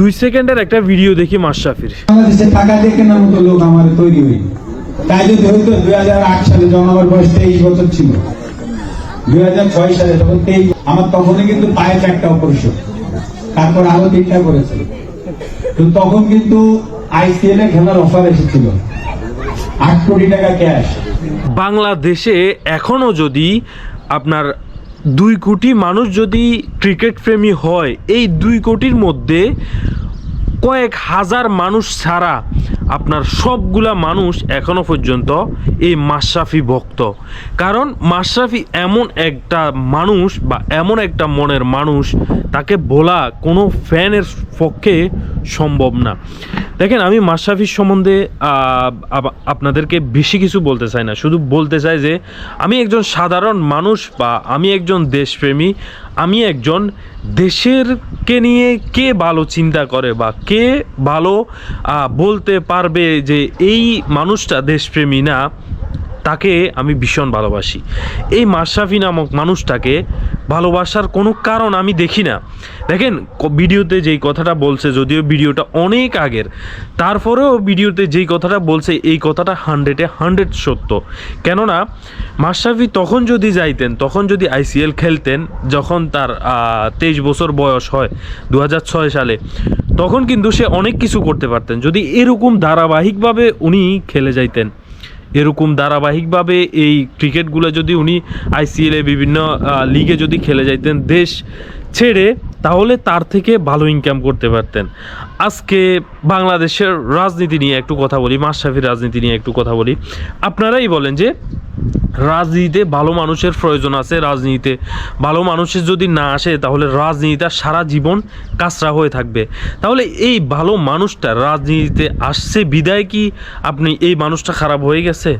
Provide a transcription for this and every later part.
দুই সেকেন্ডের একটা ভিডিও দেখি মাশরাফির। বাংলাদেশে টাকা দিয়ে কেনার মতো লোক আমার তৈরি হয়নি। তাই যদি হয়তো দুই হাজার আট সালে যখন বয়স তেইশ বছর ছিল। দুই হাজার ছয় সালে তখন তেইশ আমার তখনই কিন্তু পায়ে চারটা অপারেশন তারপর আরও তিনটা করেছে। তো তখন কিন্তু আইসিএল এ খেলার অফার এসেছিল। আট কোটি টাকা ক্যাশ বাংলাদেশে এখনও যদি আপনার দুই কোটি মানুষ যদি ক্রিকেট প্রেমী হয়, এই দুই কোটির মধ্যে কয়েক হাজার মানুষ ছাড়া আপনার সবগুলা মানুষ এখনও পর্যন্ত এই মাশরাফি ভক্ত। কারণ মাশরাফি এমন একটা মানুষ বা এমন একটা মনের মানুষ, তাকে বলা কোনো ফ্যানের পক্ষে সম্ভব না। দেখেন, আমি মাশরাফির সম্বন্ধে আপনাদেরকে বেশি কিছু বলতে চাই না। শুধু বলতে চাই যে, আমি একজন সাধারণ মানুষ বা আমি একজন দেশপ্রেমী, আমি একজন দেশেরকে নিয়ে কে ভালো চিন্তা করে বা কে ভালো বলতে পারবে যে এই মানুষটা দেশপ্রেমী না তাকে আমি ভীষণ ভালোবাসি। এই মাশরাফি নামক মানুষটাকে ভালোবাসার কোনো কারণ আমি দেখি না। দেখেন ভিডিওতে যেই কথাটা বলছে, যদিও ভিডিওটা অনেক আগের, তারপরেও ভিডিওতে যেই কথাটা বলছে, এই কথাটা হান্ড্রেডে হান্ড্রেড সত্য। কেননা, মাশরাফি তখন যদি যাইতেন, তখন যদি আইসিএল খেলতেন, যখন তার তেইশ বছর বয়স হয় দু হাজার ছয় সালে, তখন কিন্তু সে অনেক কিছু করতে পারতেন। যদি এরকম ধারাবাহিকভাবে উনি খেলে যাইতেন এরকম ধারাবাহিকভাবে এই ক্রিকেটগুলো যদি উনি আইসিএলে বিভিন্ন লিগে যদি খেলে যাইতেন দেশ ছেড়ে, তাহলে তার থেকে ভালো ইনকাম করতে পারতেন। আজকে বাংলাদেশের রাজনীতি নিয়ে একটু কথা বলি মাসাফির রাজনীতি নিয়ে একটু কথা বলি। আপনারাই বলেন যে রাজনীতিতে ভালো মানুষের প্রয়োজন আছে রাজনীতিতে। ভালো মানুষের যদি না আসে, তাহলে রাজনীতিতে সারা জীবন কাঁচরা হয়ে থাকবে। তাহলে এই ভালো মানুষটা রাজনীতিতে আসছে, বিদায় কি? আপনি এই মানুষটা খারাপ হয়ে গেছে?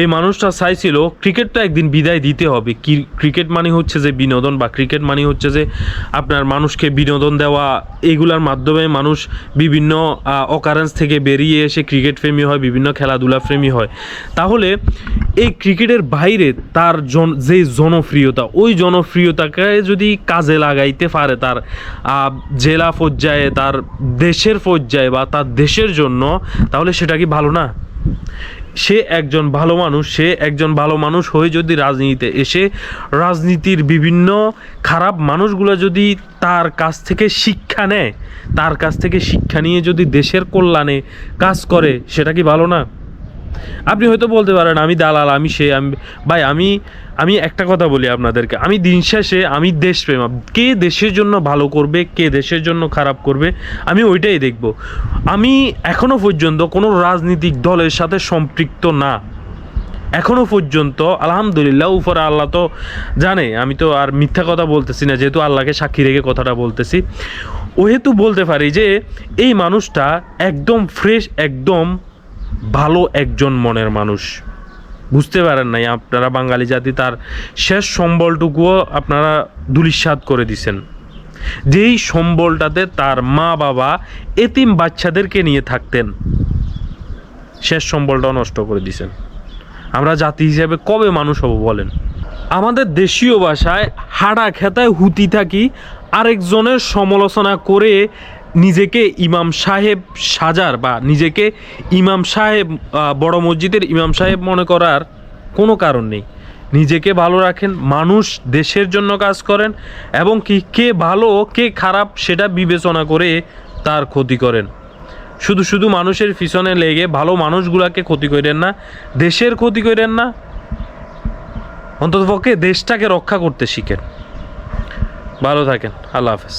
এই মানুষটা চাইছিল ক্রিকেটটা একদিন বিদায় দিতে হবে। কি ক্রিকেট মানে হচ্ছে যে বিনোদন বা ক্রিকেট মানে হচ্ছে যে আপনার মানুষকে বিনোদন দেওয়া। এগুলার মাধ্যমে মানুষ বিভিন্ন অকারেন্স থেকে বেরিয়ে এসে ক্রিকেট প্রেমী হয়, বিভিন্ন খেলাধুলা প্রেমী হয়। তাহলে এই ক্রিকেটের বাইরে তার জন, যে জনপ্রিয়তা, ওই জনপ্রিয়তাকে যদি কাজে লাগাইতে পারে তার জেলা পর্যায়ে, তার দেশের পর্যায়ে বা তার দেশের জন্য, তাহলে সেটা কি ভালো না? সে একজন ভালো মানুষ, সে একজন ভালো মানুষ হয়ে যদি রাজনীতিতে এসে রাজনীতির বিভিন্ন খারাপ মানুষগুলো যদি তার কাছ থেকে শিক্ষা নেয়, তার কাছ থেকে শিক্ষা নিয়ে যদি দেশের কল্যাণে কাজ করে, সেটা কি ভালো না? আপনি হয়তো বলতে পারেন, আমি দালাল, আমি সে, আমি, ভাই, আমি আমি একটা কথা বলি আপনাদেরকে। আমি দিন শেষে, আমি দেশপ্রেম। কে দেশের জন্য ভালো করবে, কে দেশের জন্য খারাপ করবে, আমি ওইটাই দেখব। আমি এখনও পর্যন্ত কোনো রাজনৈতিক দলের সাথে সম্পৃক্ত না। এখনও পর্যন্ত, আলহামদুলিল্লাহ, উপরে আল্লাহ তো জানে। আমি তো আর মিথ্যা কথা বলতেছি না, যেহেতু আল্লাহকে সাক্ষী রেখে কথাটা বলতেছি। ওহেতু বলতে পারি যে, এই মানুষটা একদম ফ্রেশ একদম ভালো একজন মনের মানুষ। বুঝতে পারেন নাই, আপনারা বাঙালি জাতি, তার শেষ সম্বলটুকুও আপনারা দুলিশ্বাদ করে দিছেন। যেই সম্বলটাতে তার মা, বাবা, এতিম বাচ্চাদেরকে নিয়ে থাকতেন, শেষ সম্বলটাও নষ্ট করে দিছেন। আমরা জাতি হিসেবে কবে মানুষ হব বলেন? আমাদের দেশীয় ভাষায় হাড়া খেতায় হুতি থাকি, আরেকজনের সমালোচনা করে নিজেকে ইমাম সাহেব সাজার বা নিজেকে ইমাম সাহেব বড় মসজিদের ইমাম সাহেব মনে করার কোনো কারণ নেই। নিজেকে ভালো রাখেন, মানুষ দেশের জন্য কাজ করেন এবং কি কে ভালো, কে খারাপ সেটা বিবেচনা করে তার ক্ষতি করেন। শুধু শুধু মানুষের পিছনে লেগে ভালো মানুষগুলাকে ক্ষতি করেন না, দেশের ক্ষতি করেন না, অন্ততপক্ষে দেশটাকে রক্ষা করতে শিখেন। ভালো থাকেন, আল্লাহ হাফেজ।